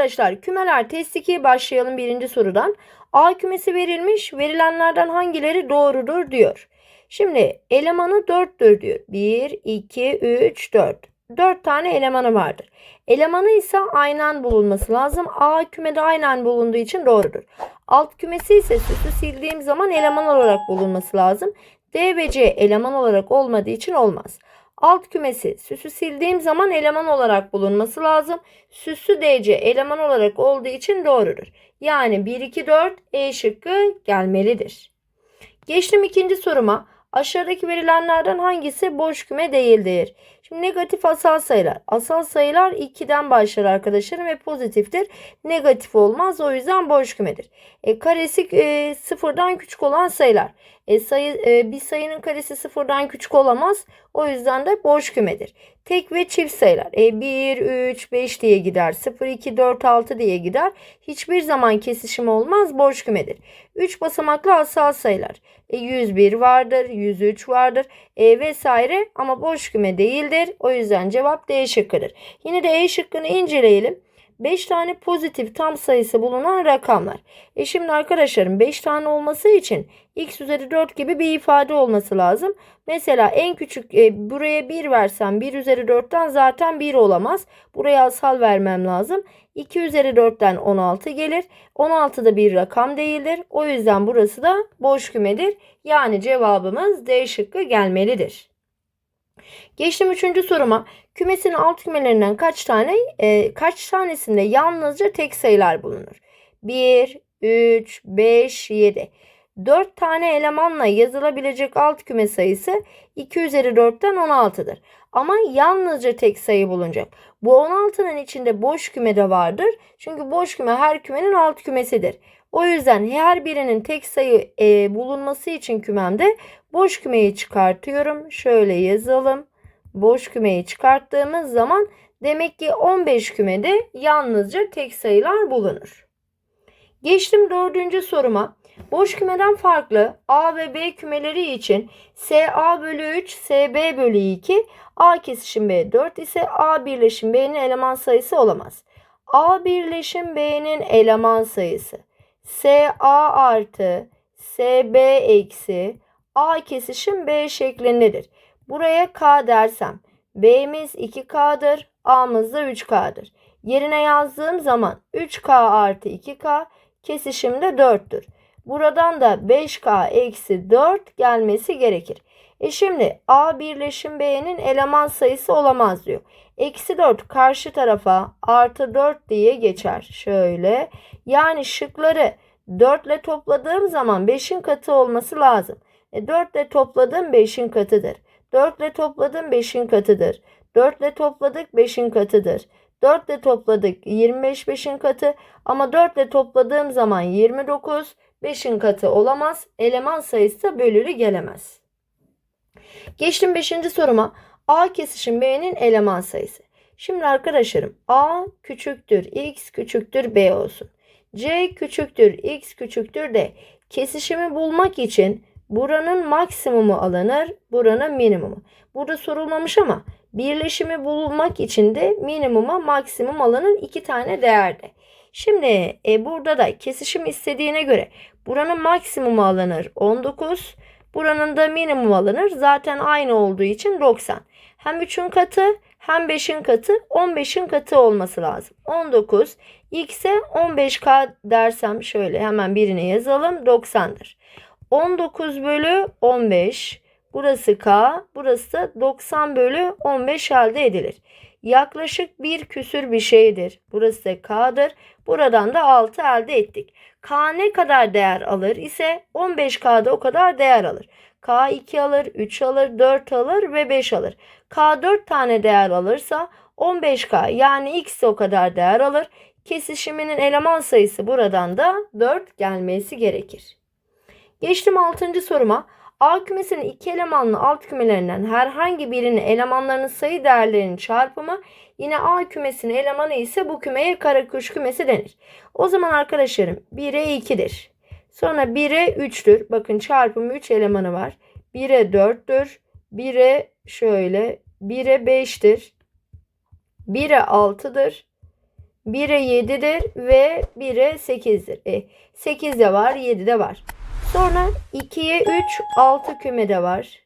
arkadaşlar kümeler test 2'ye başlayalım birinci sorudan. A kümesi verilmiş verilenlerden hangileri doğrudur diyor. Şimdi elemanı 4'tür diyor. 1, 2, 3, 4. 4 tane elemanı vardır. Elemanı ise aynen bulunması lazım. A kümede aynen bulunduğu için doğrudur. Alt kümesi ise süsü sildiğim zaman eleman olarak bulunması lazım. D ve C eleman olarak olmadığı için olmaz. Alt kümesi süsü sildiğim zaman eleman olarak bulunması lazım. Süslü DC eleman olarak olduğu için doğrudur. Yani 1, 2, 4 E şıkkı gelmelidir. Geçtim ikinci soruma. Aşağıdaki verilenlerden hangisi boş küme değildir? Şimdi negatif asal sayılar. Asal sayılar 2'den başlar arkadaşlarım ve pozitiftir. Negatif olmaz o yüzden boş kümedir. E, karesi e, sıfırdan küçük olan sayılar. E, sayı, e, bir sayının karesi sıfırdan küçük olamaz. O yüzden de boş kümedir. Tek ve çift sayılar. E, 1, 3, 5 diye gider. 0, 2, 4, 6 diye gider. Hiçbir zaman kesişim olmaz. Boş kümedir. 3 basamaklı asal sayılar. E, 101 vardır, 103 vardır e, vesaire ama boş küme değildir. O yüzden cevap D şıkkıdır. Yine de E şıkkını inceleyelim. 5 tane pozitif tam sayısı bulunan rakamlar. E şimdi arkadaşlarım 5 tane olması için x üzeri 4 gibi bir ifade olması lazım. Mesela en küçük e, buraya 1 versem 1 üzeri 4'ten zaten 1 olamaz. Buraya asal vermem lazım. 2 üzeri 4'ten 16 gelir. 16 da bir rakam değildir. O yüzden burası da boş kümedir. Yani cevabımız D şıkkı gelmelidir. Geçtim üçüncü soruma. Kümesin alt kümelerinden kaç tane e, kaç tanesinde yalnızca tek sayılar bulunur? 1, 3, 5, 7. 4 tane elemanla yazılabilecek alt küme sayısı 2 üzeri 4'ten 16'dır. Ama yalnızca tek sayı bulunacak. Bu 16'nın içinde boş küme de vardır. Çünkü boş küme her kümenin alt kümesidir. O yüzden her birinin tek sayı e, bulunması için kümemde boş kümeyi çıkartıyorum. Şöyle yazalım. Boş kümeyi çıkarttığımız zaman demek ki 15 kümede yalnızca tek sayılar bulunur. Geçtim dördüncü soruma. Boş kümeden farklı A ve B kümeleri için SA bölü 3, SB bölü 2, A kesişim B 4 ise A birleşim B'nin eleman sayısı olamaz. A birleşim B'nin eleman sayısı SA artı SB eksi A kesişim B şeklindedir. Buraya K dersem B'miz 2K'dır, A'mız da 3K'dır. Yerine yazdığım zaman 3K artı 2K kesişim de 4'tür. Buradan da 5K eksi 4 gelmesi gerekir. E şimdi A birleşim B'nin eleman sayısı olamaz diyor. Eksi 4 karşı tarafa artı 4 diye geçer. Şöyle. Yani şıkları 4 ile topladığım zaman 5'in katı olması lazım. E 4 ile topladığım 5'in katıdır. 4 ile topladım 5'in katıdır. 4 ile topladık 5'in katıdır. 4 ile topladık 25 5'in katı ama 4 ile topladığım zaman 29 5'in katı olamaz. Eleman sayısı da bölülü gelemez. Geçtim 5. soruma. A kesişim B'nin eleman sayısı. Şimdi arkadaşlarım A küçüktür X küçüktür B olsun. C küçüktür X küçüktür D. Kesişimi bulmak için buranın maksimumu alınır, buranın minimumu. Burada sorulmamış ama birleşimi bulmak için de minimuma maksimum alınır iki tane değerde. Şimdi e, burada da kesişim istediğine göre buranın maksimumu alınır 19, buranın da minimum alınır. Zaten aynı olduğu için 90. Hem 3'ün katı hem 5'in katı 15'in katı olması lazım. 19 x'e 15k dersem şöyle hemen birine yazalım 90'dır. 19 bölü 15 burası k burası da 90 bölü 15 elde edilir. Yaklaşık bir küsür bir şeydir. Burası da k'dır. Buradan da 6 elde ettik. K ne kadar değer alır ise 15K'da o kadar değer alır. K 2 alır, 3 alır, 4 alır ve 5 alır. K 4 tane değer alırsa 15K yani X o kadar değer alır. Kesişiminin eleman sayısı buradan da 4 gelmesi gerekir. Geçtim 6. soruma. A kümesinin iki elemanlı alt kümelerinden herhangi birinin elemanlarının sayı değerlerinin çarpımı yine A kümesinin elemanı ise bu kümeye karakuş kümesi denir. O zaman arkadaşlarım 1'e 2'dir. Sonra 1'e 3'tür. Bakın çarpımı 3 elemanı var. 1'e 4'tür. 1'e şöyle 1'e 5'tir. 1'e 6'dır. 1'e 7'dir ve 1'e 8'dir. E, 8 de var, 7 de var. Sonra 2'ye 3, 6 kümede var.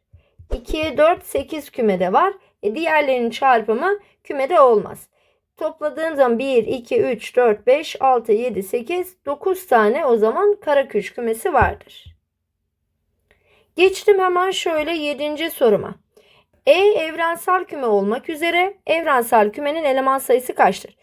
2'ye 4, 8 kümede var. E, diğerlerinin çarpımı kümede olmaz. Topladığım zaman 1, 2, 3, 4, 5, 6, 7, 8, 9 tane o zaman karaküç kümesi vardır. Geçtim hemen şöyle 7. soruma. E evrensel küme olmak üzere evrensel kümenin eleman sayısı kaçtır?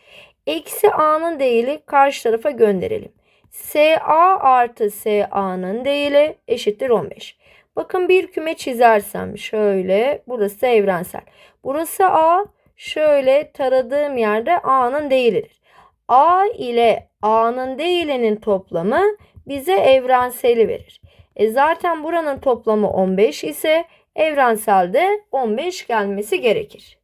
Eksi a'nın değili karşı tarafa gönderelim. SA artı SA'nın değili eşittir 15. Bakın bir küme çizersem şöyle burası evrensel. Burası A şöyle taradığım yerde A'nın değilidir. A ile A'nın değilinin toplamı bize evrenseli verir. E zaten buranın toplamı 15 ise evrenselde 15 gelmesi gerekir.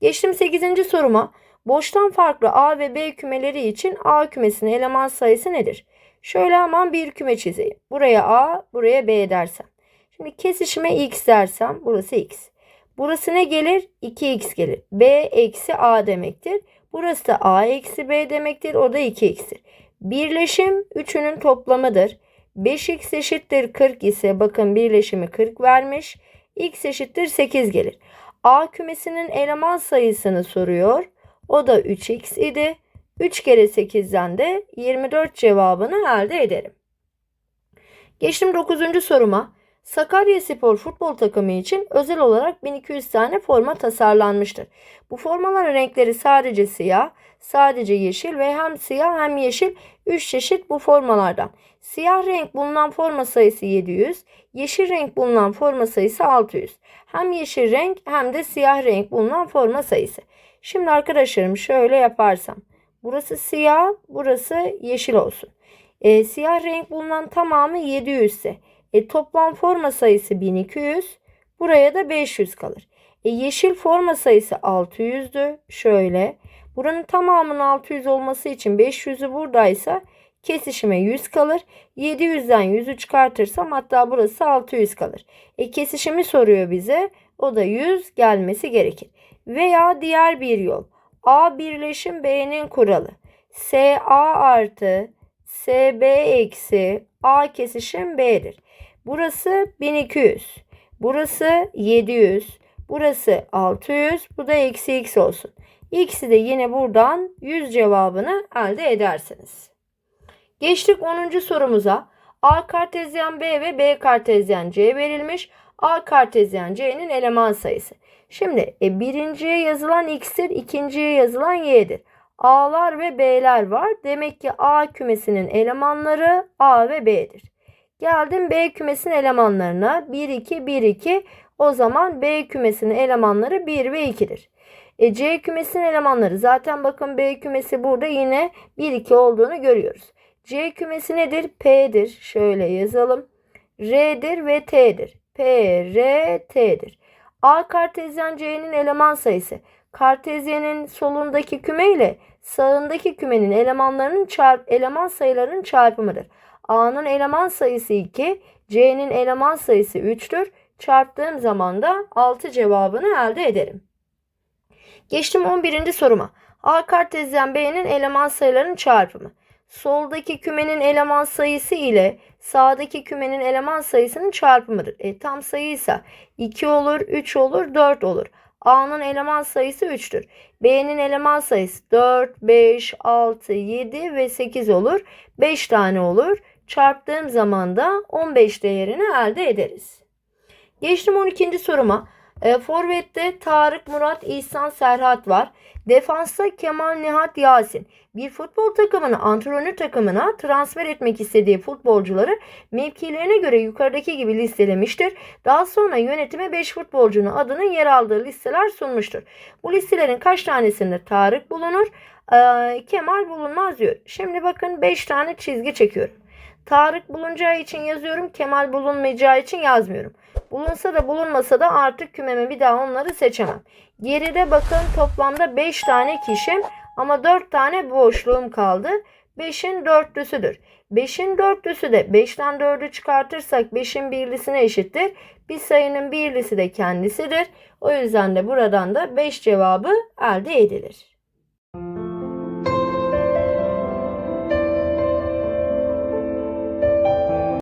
Geçtim 8. soruma. Boştan farklı A ve B kümeleri için A kümesinin eleman sayısı nedir? Şöyle hemen bir küme çizeyim. Buraya A, buraya B dersem. Şimdi kesişime X dersem burası X. Burası ne gelir? 2X gelir. B eksi A demektir. Burası da A eksi B demektir. O da 2X'tir. Birleşim üçünün toplamıdır. 5x eşittir 40 ise bakın birleşimi 40 vermiş. x eşittir 8 gelir. A kümesinin eleman sayısını soruyor. O da 3x idi. 3 kere 8'den de 24 cevabını elde ederim. Geçtim 9. soruma. Sakarya Spor futbol takımı için özel olarak 1200 tane forma tasarlanmıştır. Bu formaların renkleri sadece siyah, sadece yeşil ve hem siyah hem yeşil 3 çeşit bu formalardan. Siyah renk bulunan forma sayısı 700, yeşil renk bulunan forma sayısı 600. Hem yeşil renk hem de siyah renk bulunan forma sayısı. Şimdi arkadaşlarım şöyle yaparsam. Burası siyah, burası yeşil olsun. E, siyah renk bulunan tamamı 700 ise e, toplam forma sayısı 1200. Buraya da 500 kalır. E, yeşil forma sayısı 600'dü. Şöyle. Buranın tamamının 600 olması için 500'ü buradaysa kesişime 100 kalır. 700'den 100'ü çıkartırsam hatta burası 600 kalır. E, kesişimi soruyor bize. O da 100 gelmesi gerekir. Veya diğer bir yol. A birleşim B'nin kuralı. SA artı SB eksi A kesişim B'dir. Burası 1200. Burası 700. Burası 600. Bu da eksi x olsun. X'i de yine buradan 100 cevabını elde edersiniz. Geçtik 10. sorumuza. A kartezyen B ve B kartezyen C verilmiş. A kartezyen C'nin eleman sayısı. Şimdi e, birinciye yazılan x'tir, ikinciye yazılan y'dir. A'lar ve B'ler var. Demek ki A kümesinin elemanları A ve B'dir. Geldim B kümesinin elemanlarına. 1, 2, 1, 2. O zaman B kümesinin elemanları 1 ve 2'dir. E, C kümesinin elemanları zaten bakın B kümesi burada yine 1, 2 olduğunu görüyoruz. C kümesi nedir? P'dir. Şöyle yazalım. R'dir ve T'dir. P, R, T'dir. A kartezyen C'nin eleman sayısı. Kartezyenin solundaki küme ile sağındaki kümenin elemanlarının çarp eleman sayılarının çarpımıdır. A'nın eleman sayısı 2, C'nin eleman sayısı 3'tür. Çarptığım zaman da 6 cevabını elde ederim. Geçtim 11. soruma. A kartezyen B'nin eleman sayılarının çarpımı. Soldaki kümenin eleman sayısı ile sağdaki kümenin eleman sayısının çarpımıdır. E, tam sayıysa 2 olur, 3 olur, 4 olur. A'nın eleman sayısı 3'tür. B'nin eleman sayısı 4, 5, 6, 7 ve 8 olur. 5 tane olur. Çarptığım zaman da 15 değerini elde ederiz. Geçtim 12. soruma. E, Forvet'te Tarık, Murat, İhsan, Serhat var. Defansta Kemal, Nihat, Yasin. Bir futbol takımını antrenör takımına transfer etmek istediği futbolcuları mevkilerine göre yukarıdaki gibi listelemiştir. Daha sonra yönetime 5 futbolcunun adının yer aldığı listeler sunmuştur. Bu listelerin kaç tanesinde Tarık bulunur? Ee, Kemal bulunmaz diyor. Şimdi bakın 5 tane çizgi çekiyorum. Tarık bulunacağı için yazıyorum. Kemal bulunmayacağı için yazmıyorum. Bulunsa da bulunmasa da artık kümeme bir daha onları seçemem. Geride bakın toplamda 5 tane kişim ama 4 tane boşluğum kaldı. 5'in dörtlüsüdür. 5'in dörtlüsü de 5'ten 4'ü çıkartırsak 5'in birlisine eşittir. Bir sayının birlisi de kendisidir. O yüzden de buradan da 5 cevabı elde edilir.